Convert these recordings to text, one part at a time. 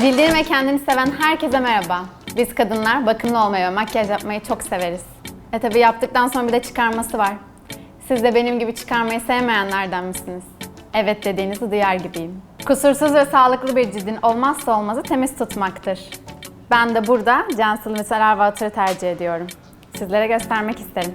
Cildini ve kendini seven herkese merhaba. Biz kadınlar bakımlı olmayı ve makyaj yapmayı çok severiz. E tabi yaptıktan sonra bir de çıkarması var. Siz de benim gibi çıkarmayı sevmeyenlerden misiniz? Evet dediğinizi duyar gibiyim. Kusursuz ve sağlıklı bir cildin olmazsa olmazı temiz tutmaktır. Ben de burada Cansel Micellar Water'ı tercih ediyorum. Sizlere göstermek isterim.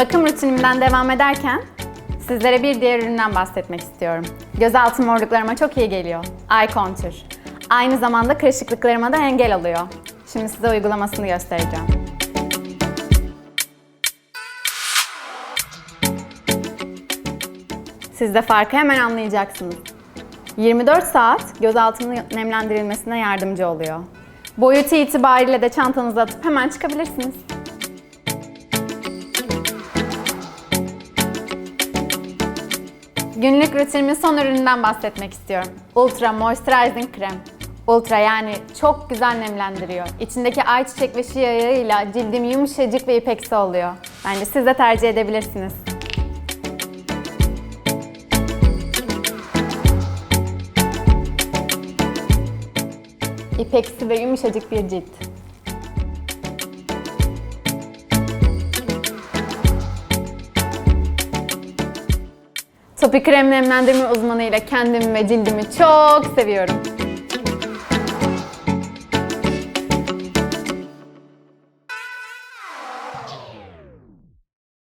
Bakım rutinimden devam ederken sizlere bir diğer üründen bahsetmek istiyorum. Gözaltı morluklarıma çok iyi geliyor. Eye Contour. Aynı zamanda kırışıklıklarıma da engel alıyor. Şimdi size uygulamasını göstereceğim. Siz de farkı hemen anlayacaksınız. 24 saat gözaltının nemlendirilmesine yardımcı oluyor. Boyutu itibariyle de çantanıza atıp hemen çıkabilirsiniz. Günlük rutinimin son ürününden bahsetmek istiyorum. Ultra Moisturizing Krem. Ultra yani çok güzel nemlendiriyor. İçindeki ayçiçek ve şia yağıyla cildim yumuşacık ve ipeksi oluyor. Bence siz de tercih edebilirsiniz. İpeksi ve yumuşacık bir cilt. Topi krem nemlendirme uzmanıyla kendimi ve cildimi çok seviyorum.